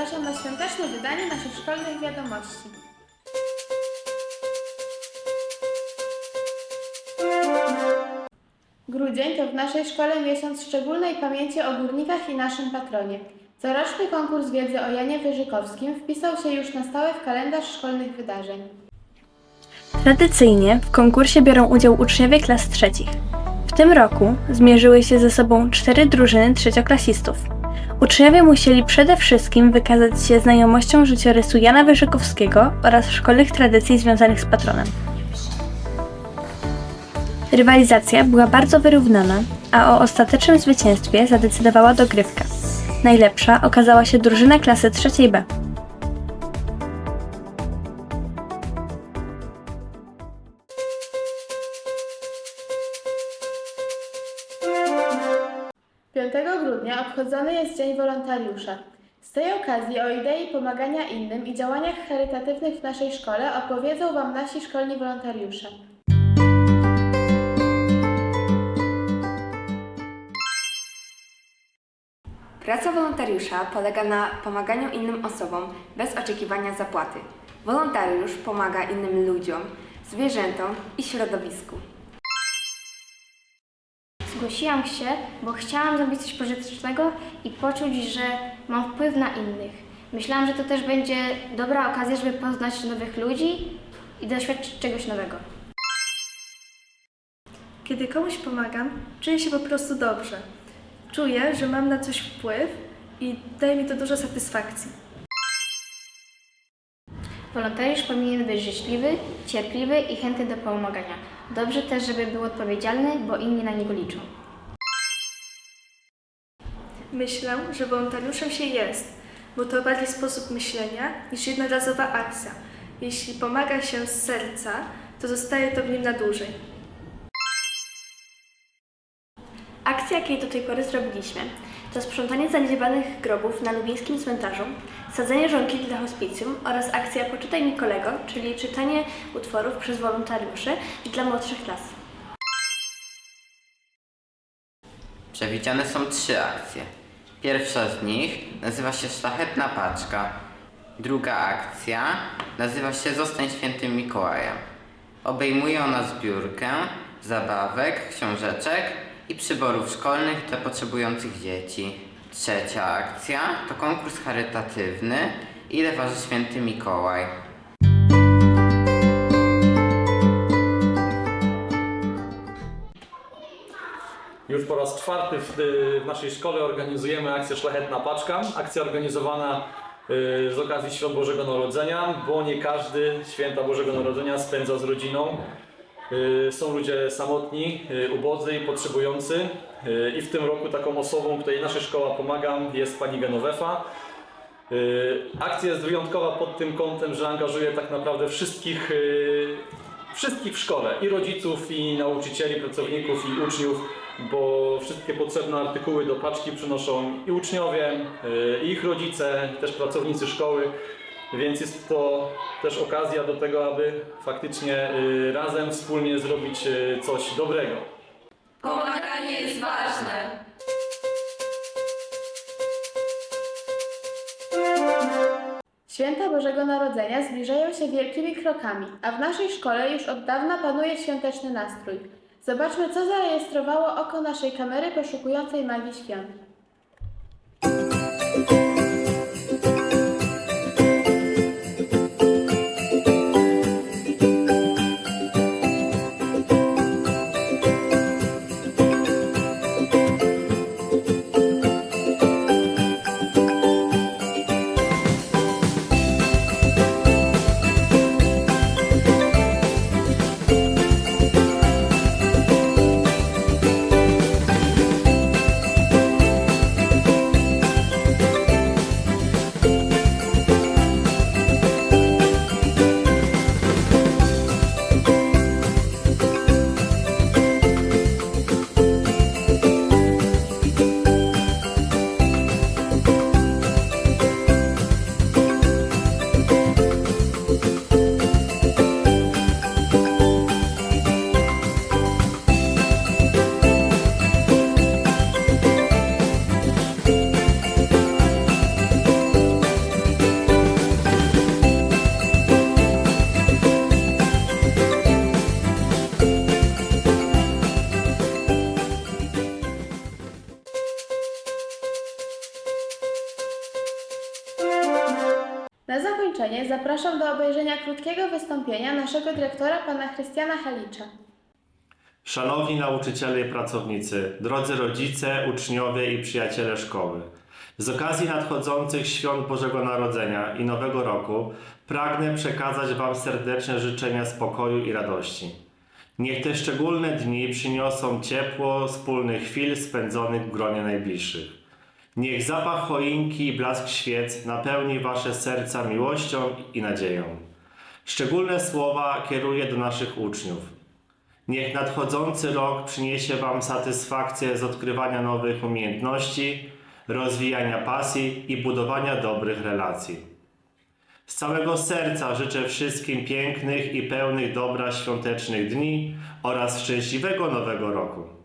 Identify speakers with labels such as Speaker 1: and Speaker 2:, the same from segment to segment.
Speaker 1: zapraszam na świąteczne wydanie naszych szkolnych wiadomości. Grudzień to w naszej szkole miesiąc szczególnej pamięci o górnikach i naszym patronie. Coroczny konkurs wiedzy o Janie Wyżykowskim wpisał się już na stałe w kalendarz szkolnych wydarzeń.
Speaker 2: Tradycyjnie w konkursie biorą udział uczniowie klas trzecich. W tym roku zmierzyły się ze sobą cztery drużyny trzecioklasistów. Uczniowie musieli przede wszystkim wykazać się znajomością życiorysu Jana Wyrzykowskiego oraz szkolnych tradycji związanych z patronem. Rywalizacja była bardzo wyrównana, a o ostatecznym zwycięstwie zadecydowała dogrywka. Najlepsza okazała się drużyna klasy 3B.
Speaker 1: 5 grudnia obchodzony jest Dzień Wolontariusza. Z tej okazji o idei pomagania innym i działaniach charytatywnych w naszej szkole opowiedzą Wam nasi szkolni wolontariusze.
Speaker 3: Praca wolontariusza polega na pomaganiu innym osobom bez oczekiwania zapłaty. Wolontariusz pomaga innym ludziom, zwierzętom i środowisku.
Speaker 4: Zgłosiłam się, bo chciałam zrobić coś pożytecznego i poczuć, że mam wpływ na innych. Myślałam, że to też będzie dobra okazja, żeby poznać nowych ludzi i doświadczyć czegoś nowego.
Speaker 5: Kiedy komuś pomagam, czuję się po prostu dobrze. Czuję, że mam na coś wpływ i daje mi to dużo satysfakcji.
Speaker 4: Wolontariusz powinien być życzliwy, cierpliwy i chętny do pomagania. Dobrze też, żeby był odpowiedzialny, bo inni na niego liczą.
Speaker 5: Myślę, że wolontariuszem się jest, bo to bardziej sposób myślenia niż jednorazowa akcja. Jeśli pomaga się z serca, to zostaje to w nim na dłużej.
Speaker 2: Akcja, jakiej do tej pory zrobiliśmy, to sprzątanie zaniedbanych grobów na lubińskim cmentarzu, sadzenie żonki dla hospicjum oraz akcja Poczytaj mi kolego, czyli czytanie utworów przez wolontariuszy dla młodszych klas.
Speaker 6: Przewidziane są trzy akcje. Pierwsza z nich nazywa się Szlachetna Paczka. Druga akcja nazywa się Zostań Świętym Mikołajem. Obejmuje ona zbiórkę zabawek, książeczek i przyborów szkolnych dla potrzebujących dzieci. Trzecia akcja to konkurs charytatywny Ile waży Święty Mikołaj?
Speaker 7: Już po raz czwarty w, w naszej szkole organizujemy akcję Szlachetna Paczka. Akcja organizowana y, z okazji Świąt Bożego Narodzenia, bo nie każdy święta Bożego Narodzenia spędza z rodziną. Y, Są ludzie samotni, y, ubodzy i potrzebujący. Y, I w tym roku taką osobą, której nasza szkoła pomaga, jest pani Genovefa. Akcja jest wyjątkowa pod tym kątem, że angażuje tak naprawdę wszystkich, wszystkich w szkole, i rodziców, i nauczycieli, pracowników, i uczniów, bo wszystkie potrzebne artykuły do paczki przynoszą i uczniowie, i ich rodzice, też pracownicy szkoły, więc jest to też okazja do tego, aby faktycznie y, razem, wspólnie zrobić y, coś dobrego.
Speaker 3: Pomaganie jest ważne.
Speaker 1: Święta Bożego Narodzenia zbliżają się wielkimi krokami, a w naszej szkole już od dawna panuje świąteczny nastrój. Zobaczmy, co zarejestrowało oko naszej kamery poszukującej magii świąt. Zapraszam do obejrzenia krótkiego wystąpienia naszego dyrektora pana Krystiana Halicza.
Speaker 8: Szanowni nauczyciele i pracownicy, drodzy rodzice, uczniowie i przyjaciele szkoły. Z okazji nadchodzących świąt Bożego Narodzenia i Nowego Roku pragnę przekazać Wam serdeczne życzenia spokoju i radości. Niech te szczególne dni przyniosą ciepło wspólnych chwil spędzonych w gronie najbliższych. Niech zapach choinki i blask świec napełni Wasze serca miłością i nadzieją. Szczególne słowa kieruję do naszych uczniów. Niech nadchodzący rok przyniesie Wam satysfakcję z odkrywania nowych umiejętności, rozwijania pasji i budowania dobrych relacji. Z całego serca życzę wszystkim pięknych i pełnych dobra świątecznych dni oraz szczęśliwego nowego roku.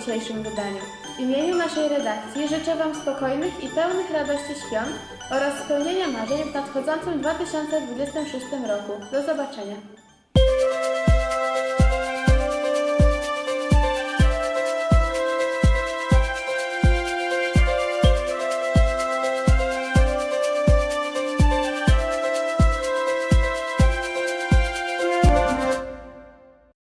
Speaker 1: Dzisiejszym wydaniu. W imieniu naszej redakcji życzę Wam spokojnych i pełnych radości świąt oraz spełnienia marzeń w nadchodzącym 2026 roku. Do zobaczenia.